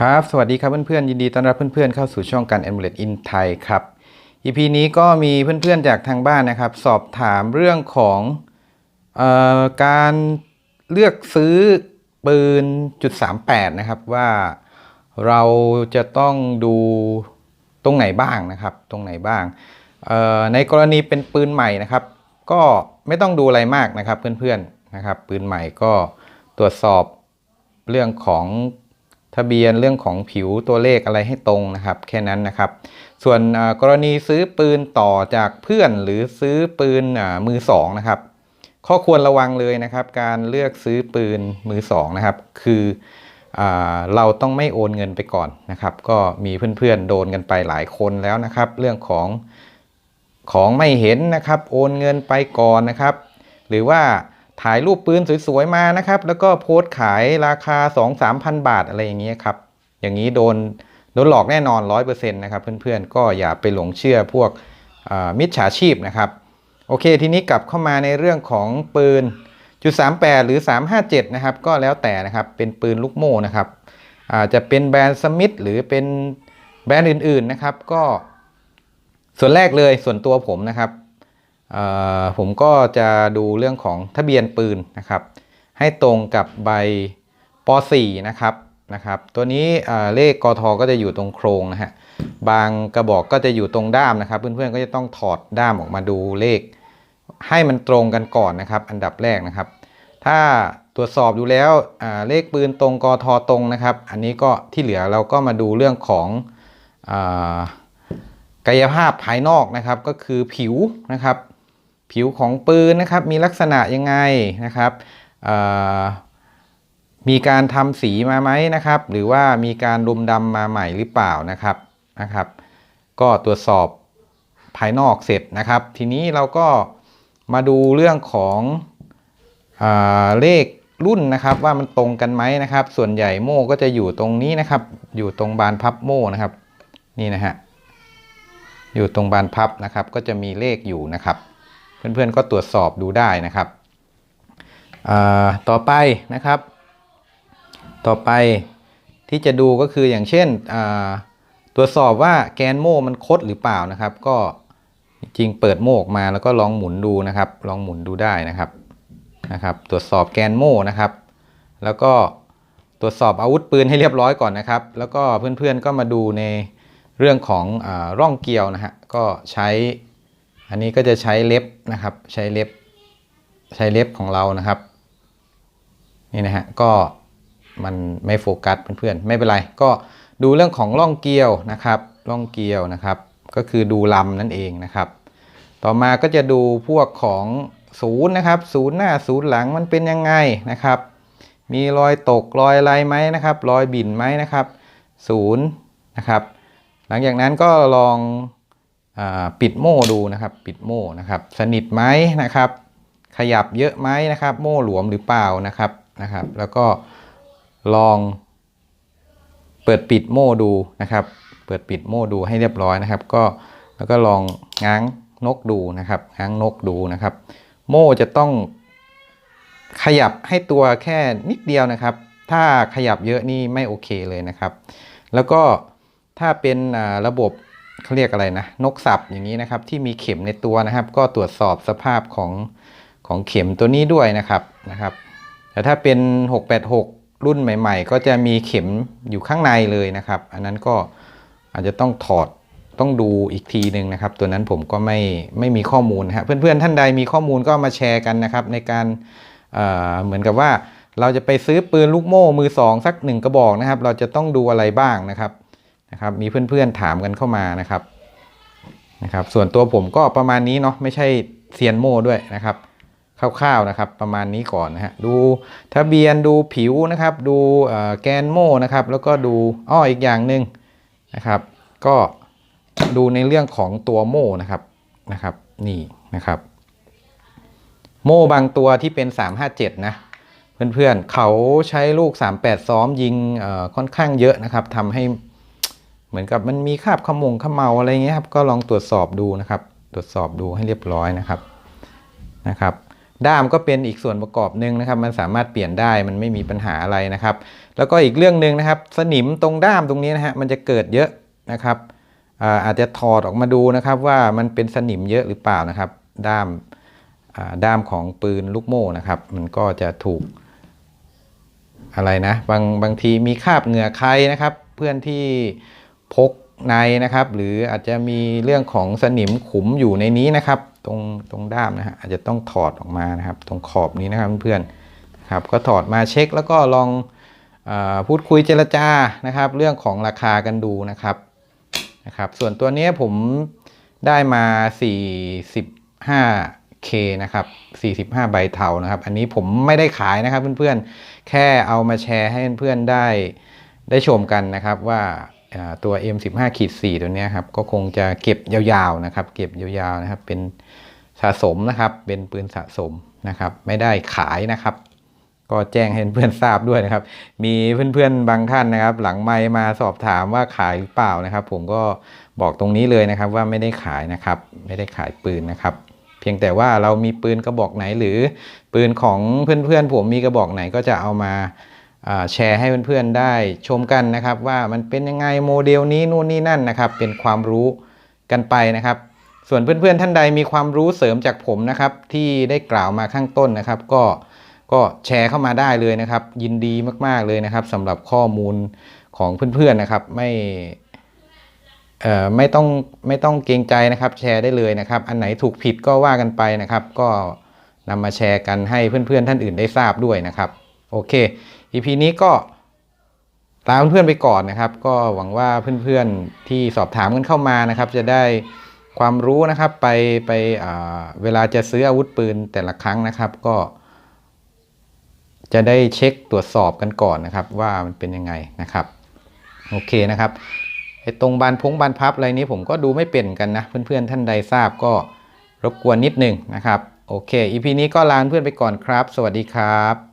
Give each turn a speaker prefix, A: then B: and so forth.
A: ครับ สวัสดีครับเพื่อนๆ ยินดีต้อนรับเพื่อนๆ เข้าสู่ช่องการ e m u l e t in Thai ครับ EP นี้ก็มีเพื่อนๆ จากทางบ้านนะครับ สอบถามเรื่องของออการเลือกซื้อปืนจุด38นะครับ ว่าเราจะต้องดูตรงไหนบ้างนะครับ ตรงไหนบ้างในกรณีเป็นปืนใหม่นะครับ ก็ไม่ต้องดูอะไรมากนะครับเพื่อนๆนะครับ ปืนใหม่ก็ตรวจสอบเรื่องของ ทะเบียนเรื่องของผิวตัวเลขอะไรให้ตรงนะครับ แค่นั้นนะครับ ส่วนกรณีซื้อปืนต่อจากเพื่อนหรือซื้อปืนมือสองนะครับ ข้อควรระวังเลยนะครับ การเลือกซื้อปืนมือสองนะครับ คืออเราต้องไม่โอนเงินไปก่อนนะครับ ก็มีเพื่อนๆโดนกันไปหลายคนแล้วนะครับ เรื่องของของไม่เห็นนะครับ โอนเงินไปก่อนนะครับ หรือว่า ถ่ายรูปปืนสวยๆมานะครับ แล้วก็โพสต์ขายราคา 2-3,000 บาทอะไรอย่างเงี้ยครับ อย่างนี้โดนโดนหลอกแน่นอน 100%นะครับเพื่อนๆ ก็อย่าไปหลงเชื่อพวกมิจฉาชีพนะครับ โอเคทีนี้กลับเข้ามาในเรื่องของปืนจุด38 หรือ 357 นะครับ ก็แล้วแต่นะครับเป็นปืนลูกโม่นะครับอาจจะเป็นแบรนด์สมิธหรือเป็นแบรนด์อื่นๆนะครับ ก็ส่วนแรกเลยส่วนตัวผมนะครับ ผมก็จะดูเรื่องของทะเบียนปืนนะครับ ให้ตรงกับใบป .4 นะครับนะครับ ตัวนี้เลขกทก็จะอยู่ตรงโครงนะฮะบางกระบอกก็จะอยู่ตรงด้ามนะครับ เพื่อนๆก็จะต้องถอดด้ามออกมาดูเลข ให้มันตรงกันก่อนนะครับ อันดับแรกนะครับ ถ้าตรวจสอบดูแล้วเลขปืนตรงกทตรงนะครับ อันนี้ก็ที่เหลือเราก็มาดูเรื่องของอกายภาพภายนอกนะครับ ก็คือผิวนะครับ ผิวของปืนนะครับมีลักษณะยังไงนะครับมีการทำสีมาไหมนะครับ หรือว่ามีการรุมดำมาใหม่หรือเปล่านะครับนะครับ ก็ตรวจสอบภายนอกเสร็จนะครับ ทีนี้เราก็มาดูเรื่องของอเลขรุ่นนะครับ ว่ามันตรงกันไหมนะครับ ส่วนใหญ่โม่ก็จะอยู่ตรงนี้นะครับ อยู่ตรงบานพับโม่นะครับ นี่นะฮะอยู่ตรงบานพับนะครับ ก็จะมีเลขอยู่นะครับ เพื่อนๆก็ตรวจสอบดูได้นะครับต่อไปนะครับ ต่อไปที่จะดูก็คืออย่างเช่นตรวจสอบว่าแกนโม่มันคดหรือเปล่านะครับ ก็จริงเปิดโม่ออกมาแล้วก็ลองหมุนดูนะครับ ลองหมุนดูได้นะครับนะครับ ตรวจสอบแกนโม่นะครับ แล้วก็ตรวจสอบอาวุธปืนให้เรียบร้อยก่อนนะครับ แล้วก็เพื่อนๆก็มาดูในเรื่องของอร่องเกลียวนะฮะก็ใช้ อันนี้ก็จะใช้เล็บนะครับใช้เล็บใช้เล็บของเรานะครับนี่นะฮะก็มันไม่โฟกัสเพื่อนๆไม่เป็นไร ก็ดูเรื่องของร่องเกลียวนะครับร่องเกลียวนะครับ ก็คือดูลำนั่นเองนะครับ ต่อมาก็จะดูพวกของศูนย์นะครับศูนย์หน้าศูนย์หลังมันเป็นยังไงนะครับ มีรอยตกรอยอะไรไหมนะครับ รอยบิ่นไหมนะครับศูนย์นะครับ หลังจากนั้นก็ลอง ปิดโม่ดูนะครับปิดโม่นะครับ สนิทไหมนะครับ ขยับเยอะไหมนะครับ โม่หลวมหรือเปล่านะครับนะครับ แล้วก็ลองเปิดปิดโม่ดูนะครับ เปิดปิดโม่ดูให้เรียบร้อยนะครับ ก็แล้วก็ลองง้างนกดูนะครับง้างนกดูนะครับ โม่จะต้องขยับให้ตัวแค่นิดเดียวนะครับ ถ้าขยับเยอะนี่ไม่โอเคเลยนะครับ แล้วก็ถ้าเป็นระบบ เขาเรียกอะไรนะนกสับอย่างนี้นะครับ ที่มีเข็มในตัวนะครับ ก็ตรวจสอบสภาพของของเข็มตัวนี้ด้วยนะครับนะครับ แต่ถ้าเป็น 686 รุ่นใหม่ ๆ ก็จะมีเข็มอยู่ข้างในเลยนะครับ อันนั้นก็อาจจะต้องถอดต้องดูอีกทีหนึ่งนะครับ ตัวนั้นผมก็ไม่ไม่มีข้อมูลนะฮะเพื่อนๆท่านใดมีข้อมูลก็มาแชร์กันนะครับ ในการเเหมือนกับว่าเราจะไปซื้อปืนลูกโม่มือสองสักหนึ่งกระบอกนะครับ เราจะต้องดูอะไรบ้างนะครับ นะครับ มีเพื่อนๆถามกันเข้ามานะครับนะครับ ส่วนตัวผมก็ประมาณนี้เนาะไม่ใช่เซียนโม่ด้วยนะครับคร่าวๆนะครับ ประมาณนี้ก่อนนะฮะดูทะเบียนดูผิวนะครับ ดูแกนโม่นะครับ แล้วก็ดูอ้ออีกอย่างหนึ่งนะครับ ก็ดูในเรื่องของตัวโม่นะครับนะครับนี่นะครับ โม่บางตัวที่เป็น 357 นะเพื่อนๆ เขาใช้ลูก 38 ซ้อมยิงค่อนข้างเยอะนะครับทำให้ เหมือนกับมันมีคราบขมงขมเมาอะไรเงี้ยครับก็ลองตรวจสอบดูนะครับ ตรวจสอบดูให้เรียบร้อยนะครับนะครับด้ามก็เป็นอีกส่วนประกอบหนึ่งนะครับ มันสามารถเปลี่ยนได้มันไม่มีปัญหาอะไรนะครับ แล้วก็อีกเรื่องหนึ่งนะครับ สนิมตรงด้ามตรงนี้นะฮะมันจะเกิดเยอะนะครับอาอาจจะถอดออกมาดูนะครับว่ามันเป็นสนิมเยอะหรือเปล่านะครับ ด้ามาด้ามของปืนลูกโม่นะครับ มันก็จะถูกอะไรนะบางบางทีมีคราบเหงื่อใครนะครับ เพื่อนที่ พกในนะครับ หรืออาจจะมีเรื่องของสนิมขุมอยู่ในนี้นะครับ ตรงตรงด้ามนะฮะอาจจะต้องถอดออกมานะครับ ตรงขอบนี้นะครับเพื่อนๆครับก็ถอดมาเช็คแล้วก็ลองอพูดคุยเจรจานะครับ เรื่องของราคากันดูนะครับนะครับ ส่วนตัวนี้ผมได้มา 45K นะครับ 45 ใบเทานะครับ อันนี้ผมไม่ได้ขายนะครับเพื่อนๆ แค่เอามาแชร์ให้เพื่อนๆได้ได้ชมกันนะครับว่า ตัว M15 ขีด4ตัวนี้ครับก็คงจะเก็บยาวๆนะครับ เก็บยาวๆนะครับ เป็นสะสมนะครับ เป็นปืนสะสมนะครับ ไม่ได้ขายนะครับ ก็แจ้งให้เพื่อนทราบด้วยนะครับ มีเพื่อนๆบางท่านนะครับ หลังไมมาสอบถามว่าขายหรือเปล่านะครับ ผมก็บอกตรงนี้เลยนะครับว่าไม่ได้ขายนะครับ ไม่ได้ขายปืนนะครับ เพียงแต่ว่าเรามีปืนกระบอกไหนหรือปืนของเพื่อนๆผมมีกระบอกไหนก็จะเอามา แชร์ให้เพื่อนๆได้ชมกันนะครับ ว่ามันเป็นยังไงโมเดลนี้นู่นนี่นั่นนะครับ เป็นความรู้กันไปนะครับ ส่วนเพื่อนๆท่านใดมีความรู้เสริมจากผมนะครับ ที่ได้กล่าวมาข้างต้นนะครับ ก็ก็แชร์เข้ามาได้เลยนะครับ ยินดีมากๆเลยนะครับสำหรับข้อมูลของเพื่อนๆนะครับไม่เอ่อไม่ต้องไม่ต้องเกรงใจนะครับ แชร์ได้เลยนะครับ อันไหนถูกผิดก็ว่ากันไปนะครับ ก็นำมาแชร์กันให้เพื่อนๆท่านอื่นได้ทราบด้วยนะครับ โอเค EP นี้ก็ลาเพื่อนๆไปก่อนนะครับ ก็หวังว่าเพื่อนๆที่สอบถามกันเข้ามานะครับ จะได้ความรู้นะครับไปไปเวลาจะซื้ออาวุธปืนแต่ละครั้งนะครับ ก็ จะได้เช็คตรวจสอบกันก่อนนะครับ ว่ามันเป็นยังไงนะครับ โอเคนะครับไอ้ตรงบานพงบานพับอะไรนี้ผมก็ดูไม่เป็นกันนะ เพื่อนๆท่านใดทราบก็รบกวนนิดหนึงนะครับ โอเค EP นี้ก็ลาเพื่อนไปก่อนครับ สวัสดีครับ